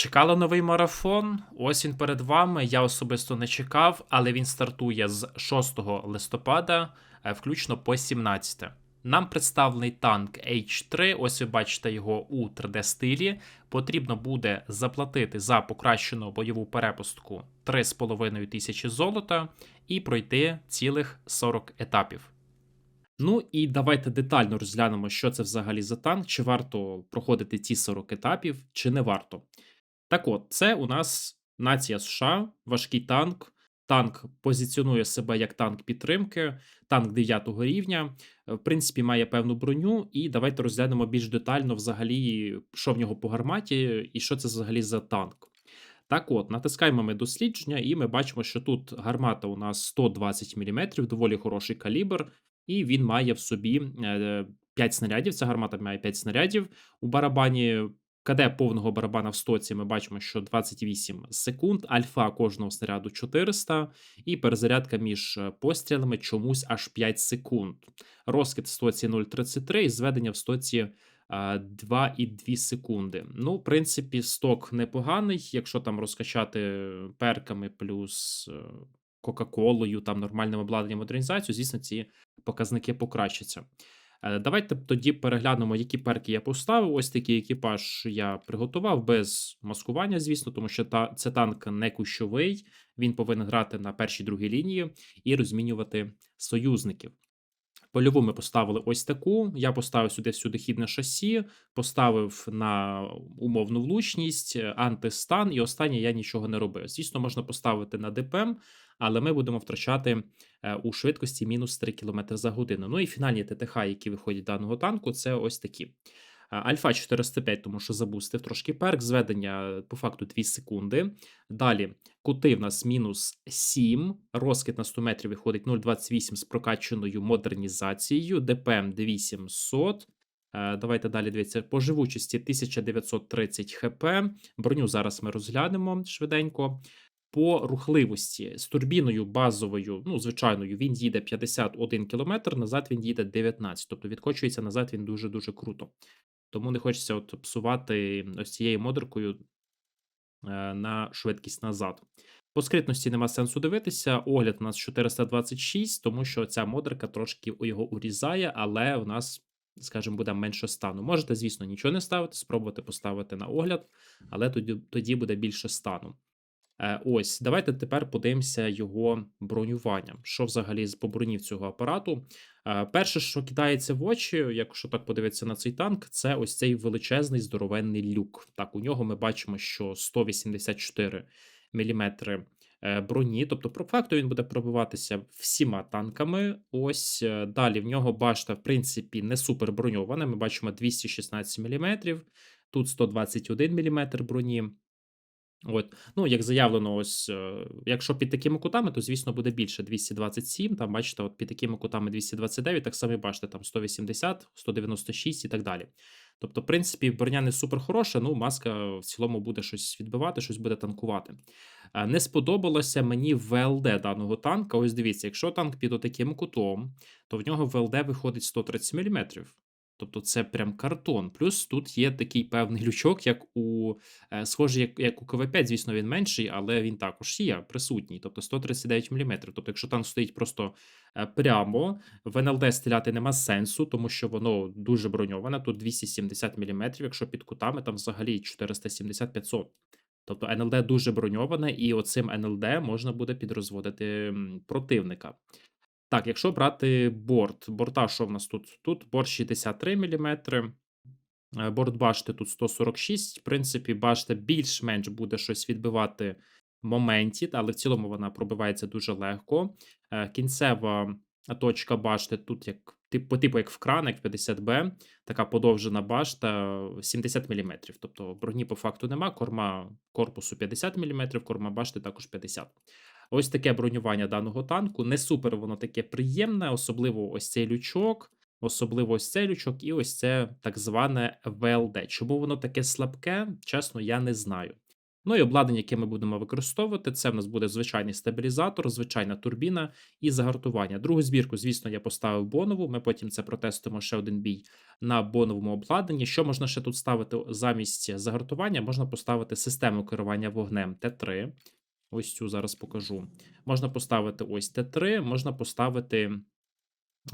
Чекали новий марафон. Ось він перед вами. Я особисто не чекав, але він стартує з 6 листопада, е, включно по 17. Нам представлений танк H3. Ось ви бачите його у 3D стилі. Потрібно буде заплатити за покращену бойову перепустку 3,5 тисячі золота і пройти цілих 40 етапів. Ну і давайте детально розглянемо, що це взагалі за танк, чи варто проходити ці 40 етапів, чи не варто. Так от, це у нас нація США, важкий танк. Танк позиціонує себе як танк підтримки, танк 9 рівня. е, В принципі, має певну броню. І давайте розглянемо більш детально, взагалі, що в нього по гарматі, і що це взагалі за танк. Так от, натискаємо ми дослідження, і ми бачимо, що тут гармата у нас 120 мм, доволі хороший калібр, і він має в собі 5 снарядів. Ця гармата має 5 снарядів у барабані. КД повного барабана в стоці ми бачимо, що 28 секунд, альфа кожного снаряду 400, і перезарядка між е, пострілами чомусь аж 5 секунд. Розкид в стоці 0,33 і зведення в стоці 2,2 секунди. Ну, в принципі, сток непоганий, якщо там розкачати перками плюс е, Кока-Колою, там нормальним обладнанням модернізацію, звісно, ці показники покращаться. Е, Давайте тоді переглянемо, які перки я поставив. Ось такий екіпаж я приготував без маскування, звісно, тому що та, це танк не кущовий. Він повинен грати на першій другій лінії і розмінювати союзників. Польову ми поставили ось таку. Я поставив сюди всюдихідне шасі, поставив на умовну влучність, антистан, і останнє я нічого не робив. Звісно, можна поставити на ДПМ, але ми будемо втрачати е, у швидкості мінус 3 км за годину. Ну і фінальні ТТХ, які виходять даного танку, це ось такі. Альфа 405, тому що забустив трошки перк, зведення по факту 2 секунди. Далі кути в нас мінус 7, розкид на 100 метрів виходить 0,28 з прокачаною модернізацією, ДПМ 2700. Е, Давайте далі дивіться. По живучості 1930 хп. Броню зараз ми розглянемо швиденько. По рухливості з турбіною базовою, ну, звичайною, він їде 51 км, назад він їде 19, тобто відкочується назад він дуже-дуже круто. Тому не хочеться от псувати ось цією модеркою е, на швидкість назад. По скритності нема сенсу дивитися. Огляд у нас 426, тому що ця модерка трошки його урізає, але у нас, скажімо, буде менше стану. Можете, звісно, нічого не ставити, спробувати поставити на огляд, але тоді, тоді буде більше стану. Е, Ось, давайте тепер подивимося його бронювання. Що взагалі з по броні в цього апарату? Е, Перше, що кидається в очі, якщо так подивитися на цей танк, це ось цей величезний здоровенний люк. Так, у нього ми бачимо, що 184 мм броні, тобто, по факту він буде пробиватися всіма танками. Ось е, далі в нього башта, в принципі, не супер броньована. Ми бачимо 216 мм, тут 121 мм броні. От, ну, як заявлено, ось, е, якщо під такими кутами, то звісно буде більше 227. Там, бачите, от під такими кутами 229, так само бачите, там 180, 196 і так далі. Тобто, в принципі, броня не супер хороша, ну, маска в цілому буде щось відбивати, щось буде танкувати. Е, Не сподобалося мені ВЛД даного танка. Ось дивіться, якщо танк під отаким кутом, то в нього ВЛД виходить 130 мм. Тобто це прям картон. Плюс тут є такий певний лючок, як у е, схожий, як, як у КВ5, звісно, він менший, але він також є присутній, тобто 139 мм. Тобто, якщо танк стоїть просто е, прямо, в НЛД стріляти нема сенсу, тому що воно дуже броньоване. Тут 270 мм, якщо під кутами, там взагалі 470-500. Тобто НЛД дуже броньоване, і оцим НЛД можна буде підрозводити противника. Так, якщо брати борт, борта, що в нас тут? Тут борт 63 мм, борт башти тут 146. В принципі, башта більш-менш буде щось відбивати в моменті, але в цілому вона пробивається дуже легко. Е, Кінцева точка башти тут як по типу як в кранах 50Б, така подовжена башта 70 мм. Тобто броні по факту нема, корма корпусу 50 мм, корма башти також 50 Ось таке бронювання даного танку. Не супер воно таке приємне, особливо ось цей лючок, особливо ось цей лючок, і ось це так зване ВЛД. Чому воно таке слабке? Чесно, я не знаю. Ну і обладнання, яке ми будемо використовувати, це в нас буде звичайний стабілізатор, звичайна турбіна і загартування. Другу збірку, звісно, я поставив бонову. Ми потім це протестуємо ще один бій на боновому обладнанні. Що можна ще тут ставити замість загартування? Можна поставити систему керування вогнем Т3. Ось цю зараз покажу. Можна поставити ось Т3, можна поставити.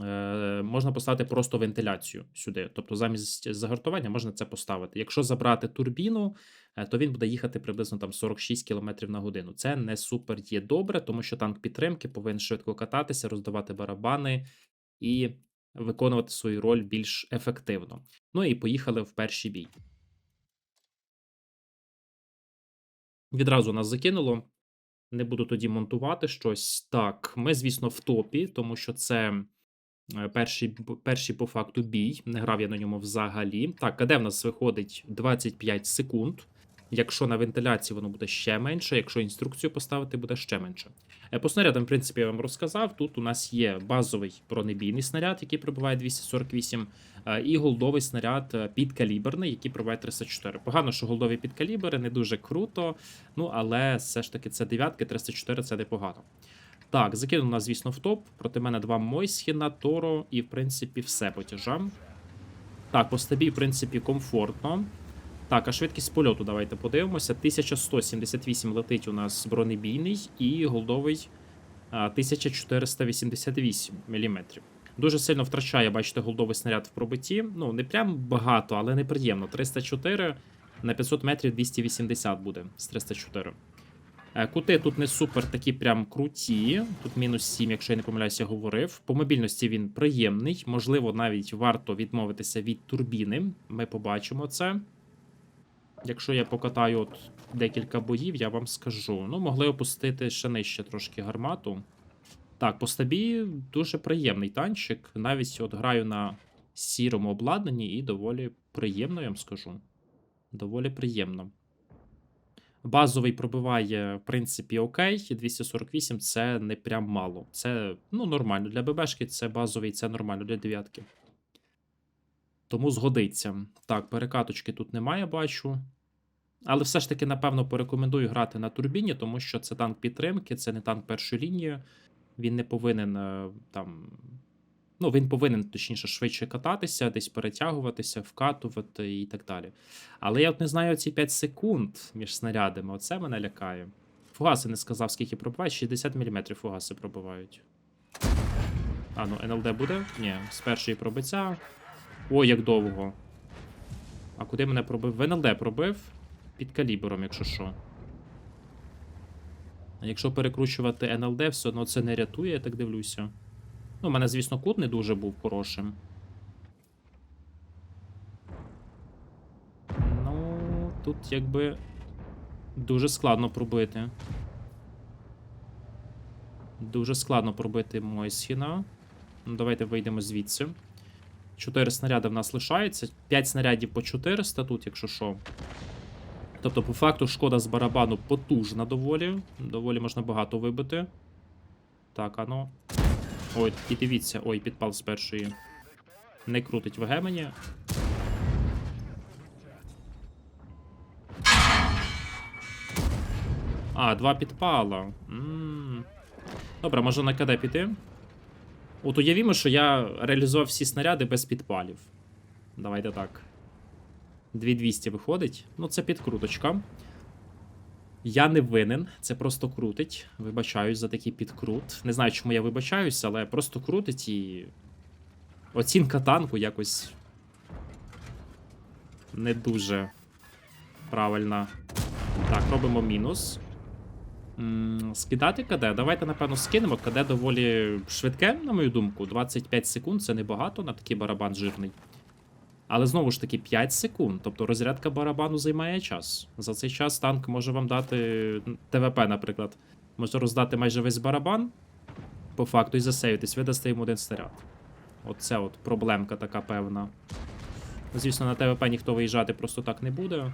Е, можна поставити просто вентиляцію сюди. Тобто, замість загартування можна це поставити. Якщо забрати турбіну, е, то він буде їхати приблизно там 46 км на годину. Це не супер є добре, тому що танк підтримки повинен швидко кататися, роздавати барабани і виконувати свою роль більш ефективно. Ну і поїхали в перший бій. Відразу нас закинуло. Не буду тоді монтувати щось. Так, ми, звісно, в топі, тому що це е, перший, перший по факту бій. Не грав я на ньому взагалі. Так, а де в нас виходить 25 секунд. Якщо на вентиляції воно буде ще менше, якщо інструкцію поставити, буде ще менше. Е, По снарядам, в принципі, я вам розказав. Тут у нас є базовий бронебійний снаряд, який пробиває 248, е, і голдовий снаряд е, підкаліберний, який пробиває 304. Погано, що голдові підкалібери не дуже круто. Ну, але все ж таки це дев'ятки, 304 це непогано. Так, закинув нас, звісно, в топ. Проти мене два Мойсхіна, Торо і, в принципі, все по тяжам. Так, по стабі, в принципі, комфортно. Так, а швидкість польоту давайте подивимося. 1178 летить у нас бронебійний і голдовий 1488 мм. Дуже сильно втрачає, бачите, голдовий снаряд в пробитті. Ну, не прям багато, але неприємно. 304 на 500 метрів 280 буде з 304. Е, Кути тут не супер такі прям круті. Тут мінус 7, якщо я не помиляюся, говорив. По мобільності він приємний. Можливо, навіть варто відмовитися від турбіни. Ми побачимо це. Якщо я покатаю от декілька боїв, я вам скажу. Ну, могли опустити ще нижче трошки гармату. Так, по стабі дуже приємний танчик. Навіть от граю на сірому обладнанні і доволі приємно, я вам скажу. Доволі приємно. Базовий пробиває, в принципі, окей. 248 це не прям мало. Це ну, нормально. Для ББшки це базовий, це нормально для дев'ятки. Тому згодиться. Так, перекаточки тут немає, бачу. Але все ж таки, напевно, порекомендую грати на турбіні, тому що це танк підтримки, це не танк першої лінії. Він не повинен е, там. Ну, він повинен, точніше, швидше кататися, десь перетягуватися, вкатувати і так далі. Але я от не знаю ці 5 секунд між снарядами. Оце мене лякає. Фугаси не сказав, скільки пробивають. 60 мм фугаси пробивають. А, ну НЛД буде? Ні, з першої пробиття. Ой, як довго. А куди мене пробив? В НЛД пробив під калібром, якщо що. А якщо перекручувати НЛД, все одно це не рятує, я так дивлюся. Ну, у мене, звісно, кут не дуже був хорошим. Ну, тут якби дуже складно пробити. Дуже складно пробити Мойсхіна. Ну, давайте вийдемо звідси. 4 снаряди в нас лишається. 5 снарядів по 400 тут, якщо що. Тобто, по факту, шкода з барабану потужна доволі. Доволі можна багато вибити. Так, а ну. Ой, і дивіться, ой, підпал з першої. Не крутить ВГ мені. А, два підпала. м Добре, можна на КД піти. От уявімо, що я реалізував всі снаряди без підпалів. Давайте так. 2200 виходить. Ну, це підкруточка. Я не винен, це просто крутить. Вибачаюсь за такий підкрут. Не знаю, чому я вибачаюсь, але просто крутить і. Оцінка танку якось. Не дуже правильна. Так, робимо мінус. Скидати КД. Давайте, напевно, скинемо. КД доволі швидке, на мою думку. 25 секунд це небагато на такий барабан жирний. Але знову ж таки 5 секунд. Тобто розрядка барабану займає час. За цей час танк може вам дати ТВП, наприклад. Може роздати майже весь барабан. По факту і засейвитись, ви дасте йому один снаряд. Оце от проблемка така певна. Звісно, на ТВП ніхто виїжджати просто так не буде.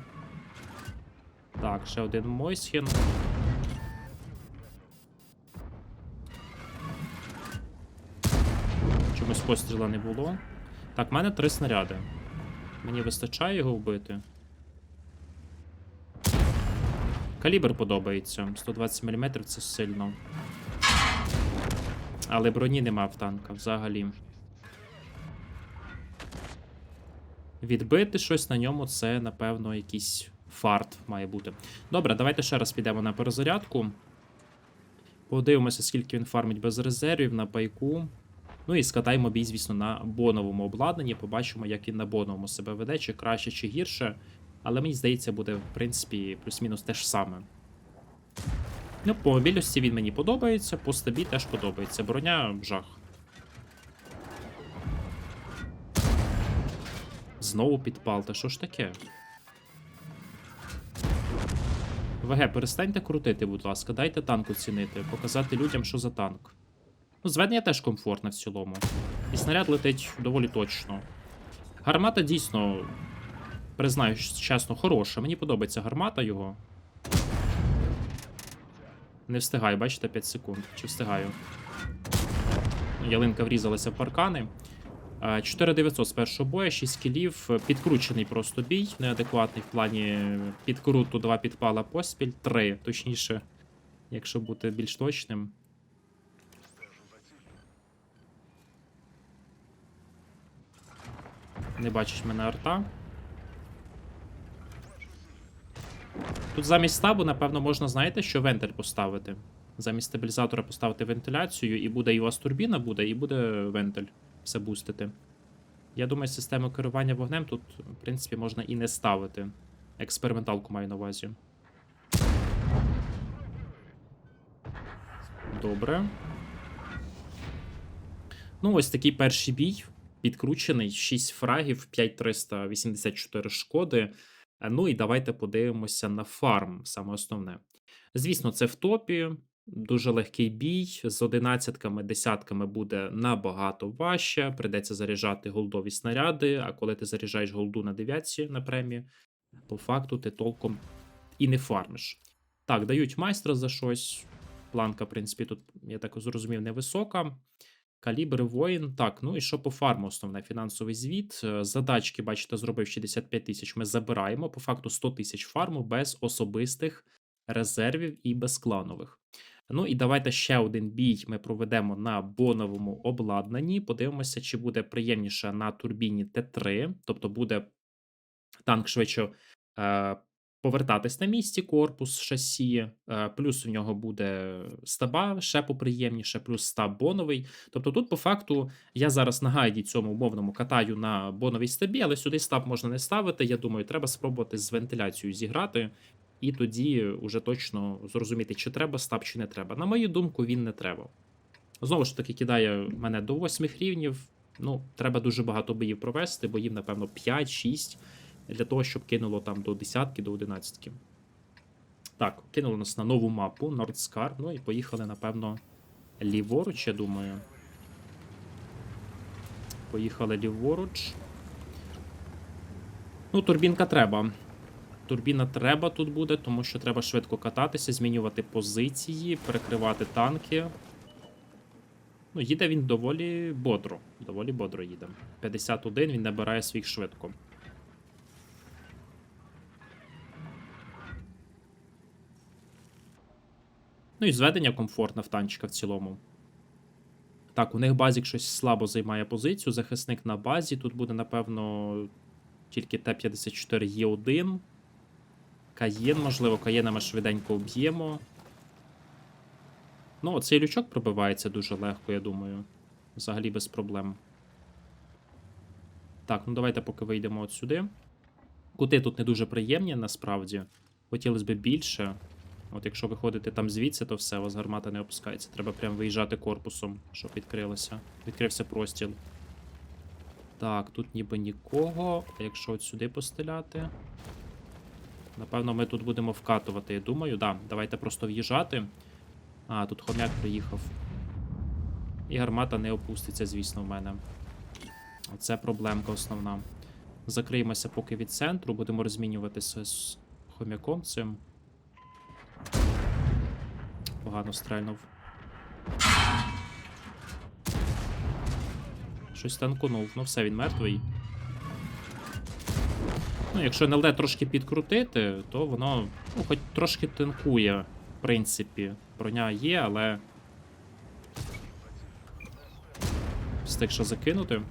Так, ще один Мойсхін. Чомусь постріла не було. Так, в мене три снаряди. Мені вистачає його вбити. Калібр подобається. 120 мм це сильно. Але броні нема в танка взагалі. Відбити щось на ньому це, напевно, якийсь фарт має бути. Добре, давайте ще раз підемо на перезарядку. Подивимося, скільки він фармить без резервів на пайку. Ну і скатаємо бій, звісно, на боновому обладнанні. Побачимо, як він на боновому себе веде, чи краще, чи гірше. Але мені здається, буде, в принципі, плюс-мінус те ж саме. Ну, по мобільності він мені подобається, по стабі теж подобається. Броня жах. Знову підпал, та що ж таке? ВГ, перестаньте крутити, будь ласка, дайте танк оцінити, показати людям, що за танк. Ну, зведення теж комфортне в цілому. І снаряд летить доволі точно. Гармата дійсно, признаю чесно, хороша. Мені подобається гармата його. Не встигаю, бачите, 5 секунд. Чи встигаю? Ялинка врізалася в паркани. Е, 4900 з першого боя, 6 кілів, підкручений просто бій, неадекватний в плані підкруту, 2 підпала поспіль, 3, точніше, якщо бути більш точним. Не бачить мене арта. Тут замість стабу, напевно, можна, знаєте, що вентиль поставити. Замість стабілізатора поставити вентиляцію, і буде і у вас турбіна буде, і буде вентиль все бустити. Я думаю, систему керування вогнем тут, в принципі, можна і не ставити. Експерименталку маю на увазі. Добре. Ну, ось такий перший бій. Підкручений, 6 фрагів, 5384 шкоди. Е, Ну і давайте подивимося на фарм, саме основне. Звісно, це в топі. Дуже легкий бій. З одинадцятками, десятками буде набагато важче. Придеться заряджати голдові снаряди. А коли ти заряджаєш голду на дев'ятці на премії, по факту ти толком і не фармиш. Так, дають майстра за щось. Планка, в принципі, тут, я так зрозумів, невисока. Калібр воїн. Так, ну і що по фарму? Основне фінансовий звіт. Е, Задачки, бачите, зробив 65 тисяч. Ми забираємо. По факту 100 тисяч фарму без особистих резервів і без кланових. Ну і давайте ще один бій ми проведемо на боновому обладнанні. Подивимося, чи буде приємніше на турбіні Т3, тобто буде танк швидше е, повертатись на місці, корпус, шасі, е, плюс у нього буде стаба ще поприємніше, плюс стаб боновий. Тобто тут, по факту, я зараз на гайді цьому умовному катаю на боновій стабі, але сюди стаб можна не ставити. Я думаю, треба спробувати з вентиляцією зіграти. І тоді вже точно зрозуміти, чи треба стаб, чи не треба. На мою думку, він не треба. Знову ж таки, кидає мене до 8 рівнів. Ну, треба дуже багато боїв провести, боїв, напевно, 5-6 для того, щоб кинуло там до десятки, до 11. Так, кинуло нас на нову мапу Nordskar. Ну і поїхали, напевно, ліворуч, я думаю. Поїхали ліворуч. Ну, турбінка треба. Турбіна треба тут буде, тому що треба швидко кататися, змінювати позиції, перекривати танки. Ну, їде він доволі бодро. Доволі бодро їде. 51 він набирає своїх швидко. Ну і зведення комфортне в танчика в цілому. Так, у них базік щось слабо займає позицію. Захисник на базі. Тут буде, напевно, тільки Т-54 Є1. Каєн, можливо, Каєна ми швиденько вб'ємо. Ну, цей лючок пробивається дуже легко, я думаю. Взагалі без проблем. Так, ну давайте поки вийдемо от сюди. Кути тут не дуже приємні, насправді. Хотілося б більше. От якщо виходити там звідси, то все, у вас гармата не опускається. Треба прям виїжджати корпусом, щоб відкрилося. Відкрився простіл. Так, тут ніби нікого. А якщо от сюди постріляти. Напевно, ми тут будемо вкатувати, я думаю. Да, давайте просто в'їжджати. А, тут хомяк приїхав. І гармата не опуститься, звісно, в мене. Оце проблемка основна. Закриємося поки від центру, будемо розмінюватися з хомяком цим. Погано стрельнув. Щось танкунув. Ну все, він мертвий. Ну, якщо НЛД трошки підкрутити, то воно Ну, хоч трошки тинкує, в принципі. Броня є, але. Встиг що закинути.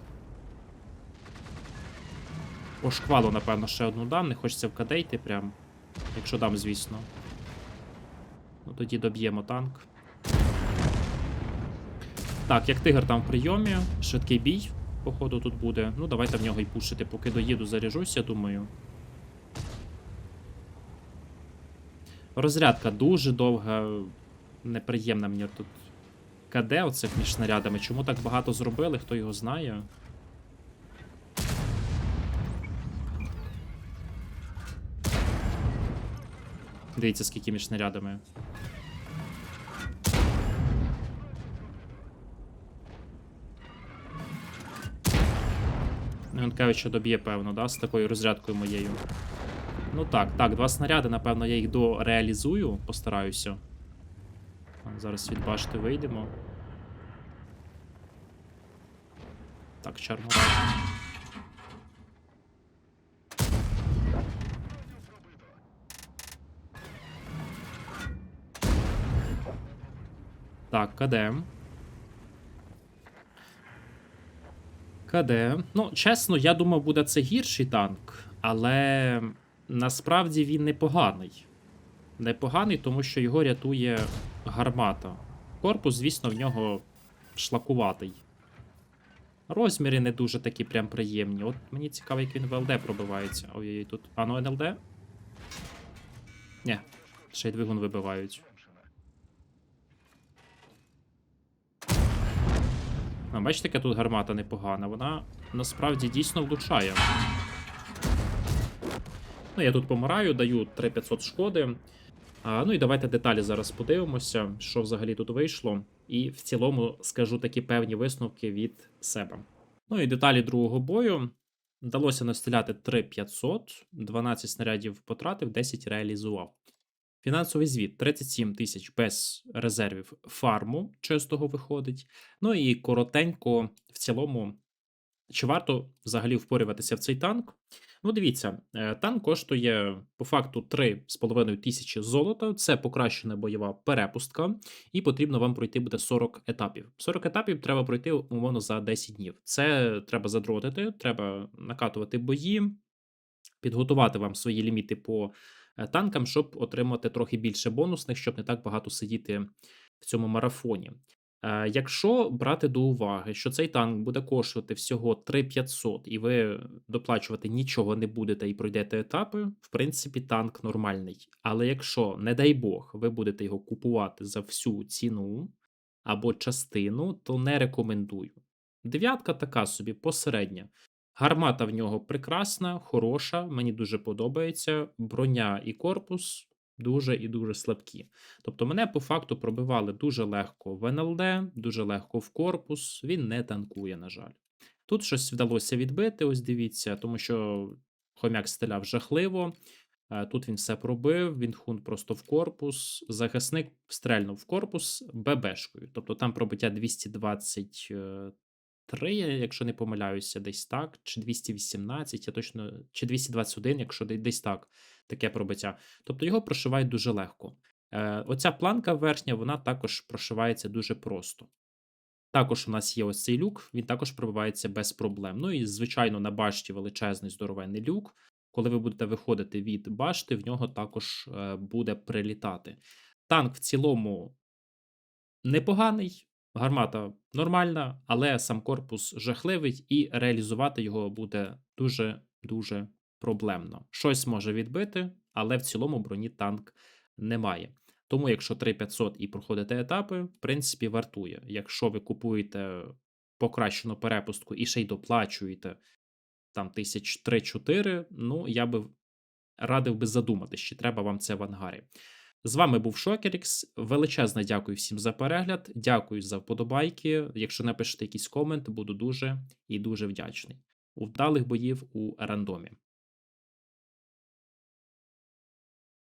По шквалу, напевно, ще одну дам. Не хочеться вкадейти прям. Якщо дам, звісно. Ну тоді доб'ємо танк. Так, як тигр там в прийомі, швидкий бій, походу, тут буде. Ну, давайте в нього і пушити, поки доїду, заряжусь, я думаю. Розрядка дуже довга, неприємна мені тут. КД оцих між снарядами. Чому так багато зробили, хто його знає? Дивіться, скільки між снарядами. Ну, Він каже, доб'є, певно, да, з такою розрядкою моєю. Ну так, так, два снаряди, напевно, я їх дореалізую, постараюся. Зараз від башти вийдемо. Так, чармурай. Так, КД. КД. Ну, чесно, я думав, буде це гірший танк, але насправді він непоганий. Непоганий, тому що його рятує гармата. Корпус, звісно, в нього шлакуватий. Розміри не дуже такі прям приємні. От мені цікаво, як він в ЛД пробивається. Ой-ой, тут. А ну НЛД? Ні, ще й двигун вибивають. А, бачите, яка тут гармата непогана. Вона насправді дійсно влучає. Ну, я тут помираю, даю 3500 шкоди. А, ну і давайте деталі зараз подивимося, що взагалі тут вийшло. І в цілому скажу такі певні висновки від себе. Ну і деталі другого бою. Вдалося настріляти 3500, 12 снарядів потратив, 10 реалізував. Фінансовий звіт 37 тисяч без резервів фарму чистого виходить. Ну і коротенько, в цілому, чи варто взагалі впорюватися в цей танк? Ну, дивіться, е, танк коштує по факту 3,5 тисячі золота. Це покращена бойова перепустка, і потрібно вам пройти буде 40 етапів. 40 етапів треба пройти умовно за 10 днів. Це треба задротити, треба накатувати бої, підготувати вам свої ліміти по танкам, щоб отримати трохи більше бонусних, щоб не так багато сидіти в цьому марафоні. Е, Якщо брати до уваги, що цей танк буде коштувати всього 3500 і ви доплачувати нічого не будете і пройдете етапи, в принципі, танк нормальний. Але якщо, не дай Бог, ви будете його купувати за всю ціну або частину, то не рекомендую. Дев'ятка така собі посередня. Гармата в нього прекрасна, хороша, мені дуже подобається. Броня і корпус дуже і дуже слабкі. Тобто мене по факту пробивали дуже легко в НЛД, дуже легко в корпус. Він не танкує, на жаль. Тут щось вдалося відбити, ось дивіться, тому що хомяк стріляв жахливо. Е, Тут він все пробив, він хун просто в корпус. Захисник стрельнув в корпус ББшкою. Тобто там пробиття 223, якщо не помиляюся, десь так, чи 218, я точно, чи 221, якщо десь так, таке пробиття. Тобто його прошивають дуже легко. Е, Оця планка верхня, вона також прошивається дуже просто. Також у нас є ось цей люк, він також пробивається без проблем. Ну і, звичайно, на башті величезний здоровенний люк. Коли ви будете виходити від башти, в нього також е, буде прилітати. Танк в цілому непоганий, гармата нормальна, але сам корпус жахливий, і реалізувати його буде дуже-дуже проблемно. Щось може відбити, але в цілому броні танк немає. Тому, якщо 3500 і проходите етапи, в принципі, вартує. Якщо ви купуєте покращену перепустку і ще й доплачуєте там тисяч 3-4, ну я би радив би задуматись, чи треба вам це в ангарі. З вами був Шокерікс. Величезне дякую всім за перегляд. Дякую за вподобайки. Якщо напишете якийсь комент, буду дуже і дуже вдячний. Вдалих боїв у рандомі.